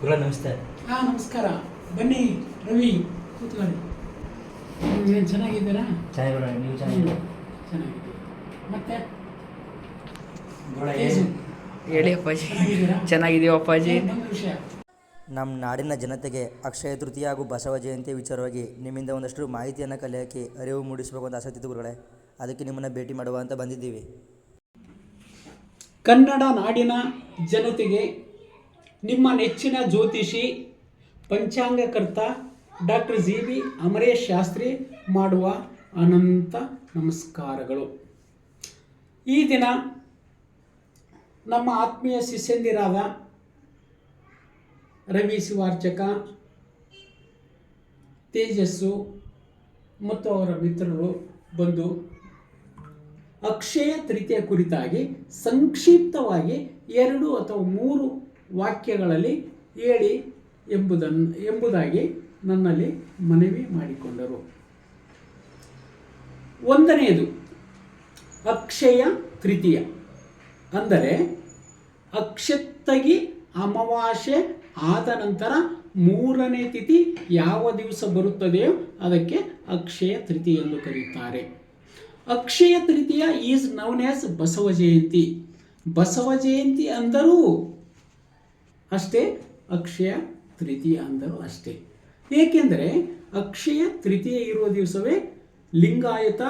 ಗುರುಗಳ ನಮಸ್ತೆ. ಹಾಂ ನಮಸ್ಕಾರ. ಬನ್ನಿ ರವಿ ಕೂತ್ಕೊಳ್ಳಿ. ಏನು ಚೆನ್ನಾಗಿದ್ದೀರಾ? ಚೆನ್ನಾಗಿ ಗುರುಗಳೇ ನೀವು ಚೆನ್ನಾಗಿ ಚೆನ್ನಾಗಿದ್ದೀವಿ. ಮತ್ತೆ? ಗುರುಗಳೇ ಏಸು, ಹೇಳಿ ಅಪ್ಪಾಜಿ. ಚೆನ್ನಾಗಿದ್ದೀರಾ? ಚೆನ್ನಾಗಿದೀವಿ ಅಪ್ಪಾಜಿ. ಏನ್ ವಿಷಯ? ನಮ್ಮ ನಾಡಿನ ಜನತೆಗೆ ಅಕ್ಷಯ ತೃತೀಯ ಹಾಗೂ ಬಸವ ಜಯಂತಿ ವಿಚಾರವಾಗಿ ನಿಮ್ಮಿಂದ ಒಂದಷ್ಟು ಮಾಹಿತಿಯನ್ನು ಕಲಿಯೋಕ್ಕೆ ಅರಿವು ಮೂಡಿಸಬೇಕು ಅಂತ ಆಸಕ್ತಿ ಇತ್ತು ಗುರುಗಳೇ. ಅದಕ್ಕೆ ನಿಮ್ಮನ್ನು ಭೇಟಿ ಮಾಡುವ ಅಂತ ಬಂದಿದ್ದೀವಿ. ಕನ್ನಡ ನಾಡಿನ ಜನತೆಗೆ ನಿಮ್ಮ ನೆಚ್ಚಿನ ಜ್ಯೋತಿಷಿ, ಪಂಚಾಂಗಕರ್ತ doctor G B Amaresh Shastri ಮಾಡುವ ಅನಂತ ನಮಸ್ಕಾರಗಳು. ಈ ದಿನ ನಮ್ಮ ಆತ್ಮೀಯ ಶಿಷ್ಯಂದಿರಾದ ರವಿ ಶಿವಾರ್ಚಕ ತೇಜಸ್ಸು ಮತ್ತು ಅವರ ಮಿತ್ರರು ಬಂದು ಅಕ್ಷಯ ತೃತೀಯ ಕುರಿತಾಗಿ ಸಂಕ್ಷಿಪ್ತವಾಗಿ ಎರಡು ಅಥವಾ ಮೂರು ವಾಕ್ಯಗಳಲ್ಲಿ ಹೇಳಿ ಎಂಬುದನ್ನು, ಎಂಬುದಾಗಿ ನನ್ನಲ್ಲಿ ಮನವಿ ಮಾಡಿಕೊಂಡರು. ಒಂದನೆಯದು, ಅಕ್ಷಯ ತೃತೀಯ. ಅಂದರೆ, ಅಕ್ಷತ್ತಗಿ ಅಮಾವಾಸ್ಯೆ ಆದ ನಂತರ ಮೂರನೇ ತಿಥಿ ಯಾವ ದಿವಸ ಬರುತ್ತದೆಯೋ ಅದಕ್ಕೆ ಅಕ್ಷಯ ತೃತೀಯ ಎಂದು ಕರೆಯುತ್ತಾರೆ. Akshaya Tritiya is known as Basava Jayanti. Basava Jayanti ಅಂದರೂ ಅಷ್ಟೇ ಅಕ್ಷಯ ತೃತೀಯ ಅಂದರು ಅಷ್ಟೇ. ಏಕೆಂದರೆ ಅಕ್ಷಯ ತೃತೀಯ ಇರುವ ದಿವಸವೇ ಲಿಂಗಾಯತ,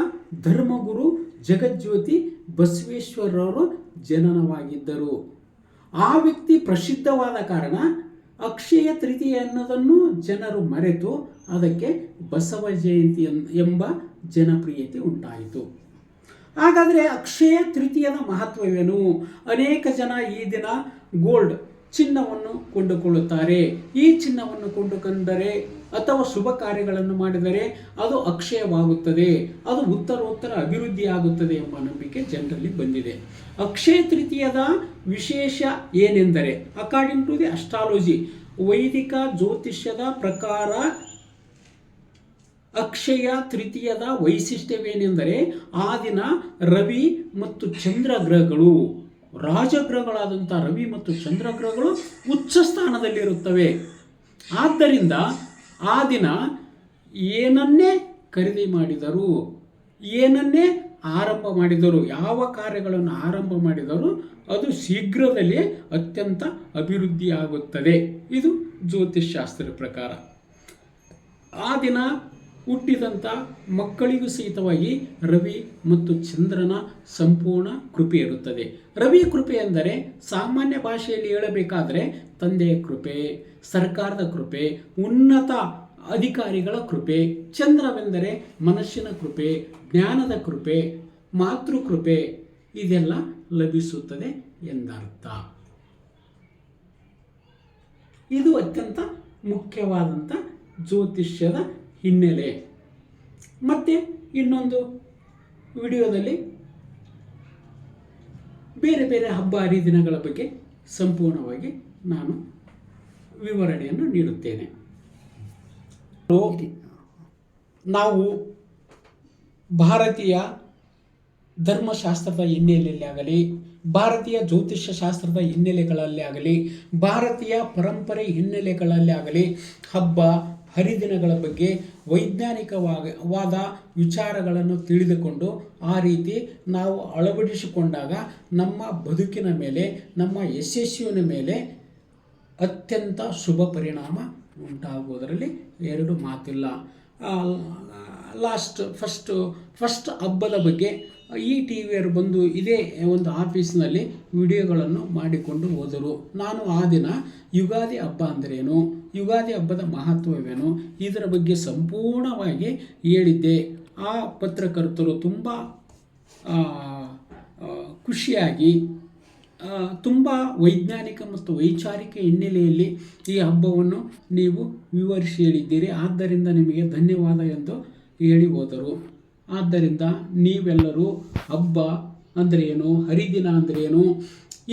ಧರ್ಮಗುರು, ಜಗಜ್ಯೋತಿ, ಬಸವೇಶ್ವರರವರು ಜನನವಾಗಿದ್ದರು. ಆ ವ್ಯಕ್ತಿ ಪ್ರಸಿದ್ಧವಾದ ಕಾರಣ ಅಕ್ಷಯ ತೃತೀಯ ಅನ್ನೋದನ್ನು ಜನರು ಮರೆತು ಅದಕ್ಕೆ ಬಸವ ಜಯಂತಿ ಎಂಬ ಜನಪ್ರಿಯತೆ ಉಂಟಾಯಿತು. ಹಾಗಾದರೆ ಅಕ್ಷಯ ತೃತೀಯದ ಮಹತ್ವವೇನು? ಅನೇಕ ಜನ ಈ ದಿನ ಗೋಲ್ಡ್ ಚಿನ್ನವನ್ನು ಕೊಂಡುಕೊಳ್ಳುತ್ತಾರೆ. ಈ ಚಿನ್ನವನ್ನು ಕೊಂಡುಕೊಂಡರೆ ಅಥವಾ ಶುಭ ಕಾರ್ಯಗಳನ್ನು ಮಾಡಿದರೆ ಅದು ಅಕ್ಷಯವಾಗುತ್ತದೆ. ಅದು ಉತ್ತರೋತ್ತರ ಅಭಿವೃದ್ಧಿಯಾಗುತ್ತದೆ ಎಂಬ ನಂಬಿಕೆ ಜನರಲ್ಲಿ ಬಂದಿದೆ. ಅಕ್ಷಯ ತೃತೀಯದ ವಿಶೇಷ ಏನೆಂದರೆ ಅಕಾರ್ಡಿಂಗ್ ಟು ದಿ ಅಸ್ಟ್ರಾಲಜಿ ವೈದಿಕ ಜ್ಯೋತಿಷ್ಯದ ಪ್ರಕಾರ ಅಕ್ಷಯ ತೃತೀಯದ ವೈಶಿಷ್ಟ್ಯವೇನೆಂದರೆ ಆ ದಿನ ರವಿ ಮತ್ತು ಚಂದ್ರ ಗ್ರಹಗಳು. ರಾಜಗ್ರಹಗಳಾದಂಥ ರವಿ ಮತ್ತು ಚಂದ್ರಗ್ರಹಗಳು ಉಚ್ಚ ಸ್ಥಾನದಲ್ಲಿರುತ್ತವೆ. ಆದ್ದರಿಂದ ಆ ದಿನ ಏನನ್ನೇ ಖರೀದಿ ಮಾಡಿದರು, ಏನನ್ನೇ ಆರಂಭ ಮಾಡಿದರು, ಯಾವ ಕಾರ್ಯಗಳನ್ನು ಆರಂಭ ಮಾಡಿದರು ಅದು ಶೀಘ್ರದಲ್ಲೇ ಅತ್ಯಂತ ಅಭಿವೃದ್ಧಿಯಾಗುತ್ತದೆ. ಇದು ಜ್ಯೋತಿಷ್ಶಾಸ್ತ್ರದ ಪ್ರಕಾರ. ಆ ದಿನ ಹುಟ್ಟಿದಂಥ ಮಕ್ಕಳಿಗೂ ಸಹಿತವಾಗಿ ರವಿ ಮತ್ತು ಚಂದ್ರನ ಸಂಪೂರ್ಣ ಕೃಪೆ ಇರುತ್ತದೆ. ರವಿ ಕೃಪೆ ಎಂದರೆ ಸಾಮಾನ್ಯ ಭಾಷೆಯಲ್ಲಿ ಹೇಳಬೇಕಾದರೆ ತಂದೆಯ ಕೃಪೆ, ಸರ್ಕಾರದ ಕೃಪೆ, ಉನ್ನತ ಅಧಿಕಾರಿಗಳ ಕೃಪೆ, ಚಂದ್ರವೆಂದರೆ ಮನಸ್ಸಿನ ಕೃಪೆ, ಜ್ಞಾನದ ಕೃಪೆ ಮಾತೃ ಕೃಪೆ ಇದೆಲ್ಲ ಲಭಿಸುತ್ತದೆ ಎಂದರ್ಥ. ಇದು ಅತ್ಯಂತ ಮುಖ್ಯವಾದಂಥ ಜ್ಯೋತಿಷ್ಯದ ಹಿನ್ನೆಲೆ. ಮತ್ತು ಇನ್ನೊಂದು ವಿಡಿಯೋದಲ್ಲಿ ಬೇರೆ ಬೇರೆ ಹಬ್ಬ ಹರಿದಿನಗಳ ಬಗ್ಗೆ ಸಂಪೂರ್ಣವಾಗಿ ನಾನು ವಿವರಣೆಯನ್ನು ನೀಡುತ್ತೇನೆ. ನಾವು ಭಾರತೀಯ ಧರ್ಮಶಾಸ್ತ್ರದ ಹಿನ್ನೆಲೆಯಲ್ಲಿ ಆಗಲಿ, ಭಾರತೀಯ ಜ್ಯೋತಿಷ್ಯ ಶಾಸ್ತ್ರದ ಹಿನ್ನೆಲೆಗಳಲ್ಲಿ ಆಗಲಿ, ಭಾರತೀಯ ಪರಂಪರೆ ಹಿನ್ನೆಲೆಗಳಲ್ಲಿ ಆಗಲಿ, ಹಬ್ಬ ಹರಿದಿನಗಳ ಬಗ್ಗೆ ವೈಜ್ಞಾನಿಕವಾದ ವಾದ ವಿಚಾರಗಳನ್ನು ತಿಳಿದುಕೊಂಡು ಆ ರೀತಿ ನಾವು ಅಳವಡಿಸಿಕೊಂಡಾಗ ನಮ್ಮ ಬದುಕಿನ ಮೇಲೆ, ನಮ್ಮ ಯಶಸ್ಸಿನ ಮೇಲೆ ಅತ್ಯಂತ ಶುಭ ಪರಿಣಾಮ ಉಂಟಾಗುವುದರಲ್ಲಿ ಎರಡು ಮಾತಿಲ್ಲ. ಲಾಸ್ಟ್ ಫಸ್ಟು ಫಸ್ಟ್ ಹಬ್ಬದ ಬಗ್ಗೆ ಈ ಟಿ ವಿಯರು ಬಂದು ಇದೇ ಒಂದು ಆಫೀಸ್ನಲ್ಲಿ ವಿಡಿಯೋಗಳನ್ನು ಮಾಡಿಕೊಂಡು ಹೋದರು. ನಾನು ಆ ದಿನ ಯುಗಾದಿ ಹಬ್ಬ ಅಂದರೇನು? ಯುಗಾದಿ ಹಬ್ಬದ ಮಹತ್ವವೇನು? ಇದರ ಬಗ್ಗೆ ಸಂಪೂರ್ಣವಾಗಿ ಹೇಳಿದ್ದೆ. ಆ ಪತ್ರಕರ್ತರು ತುಂಬ ಖುಷಿಯಾಗಿ ತುಂಬ ವೈಜ್ಞಾನಿಕ ಮತ್ತು ವೈಚಾರಿಕ ಹಿನ್ನೆಲೆಯಲ್ಲಿ ಈ ಹಬ್ಬವನ್ನು ನೀವು ವಿವರಿಸಿ ಹೇಳಿದ್ದೀರಿ. ಆದ್ದರಿಂದ ನಿಮಗೆ ಧನ್ಯವಾದ ಎಂದು ಹೇಳಿ ಹೋದರು. ಆದ್ದರಿಂದ ನೀವೆಲ್ಲರೂ ಹಬ್ಬ ಅಂದರೆ ಏನು, ಹರಿದಿನ ಅಂದರೆ ಏನು,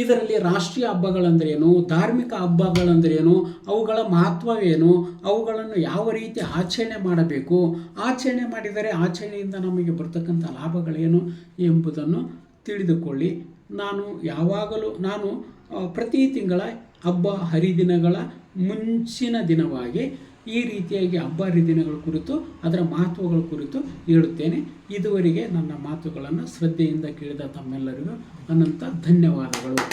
ಇದರಲ್ಲಿ ರಾಷ್ಟ್ರೀಯ ಹಬ್ಬಗಳಂದ್ರೇನು ಧಾರ್ಮಿಕ ಹಬ್ಬಗಳಂದ್ರೇನು ಅವುಗಳ ಮಹತ್ವವೇನು, ಅವುಗಳನ್ನು ಯಾವ ರೀತಿ ಆಚರಣೆ ಮಾಡಬೇಕು, ಆಚರಣೆ ಮಾಡಿದರೆ ಆಚರಣೆಯಿಂದ ನಮಗೆ ಬರ್ತಕ್ಕಂಥ ಲಾಭಗಳೇನು ಎಂಬುದನ್ನು ತಿಳಿದುಕೊಳ್ಳಿ. ನಾನು ಯಾವಾಗಲೂ, ನಾನು ಪ್ರತಿ ತಿಂಗಳ ಹಬ್ಬ ಹರಿದಿನಗಳ ಮುಂಚಿನ ದಿನವಾಗಿ ಈ ರೀತಿಯಾಗಿ ಹಬ್ಬ ಹರಿದಿನಗಳ ಕುರಿತು, ಅದರ ಮಹತ್ವಗಳ ಕುರಿತು ಹೇಳುತ್ತೇನೆ ಇದುವರೆಗೆ ನನ್ನ ಮಾತುಗಳನ್ನು ಶ್ರದ್ಧೆಯಿಂದ ಕೇಳಿದ ತಮ್ಮೆಲ್ಲರಿಗೂ ಅನಂತ ಧನ್ಯವಾದಗಳು.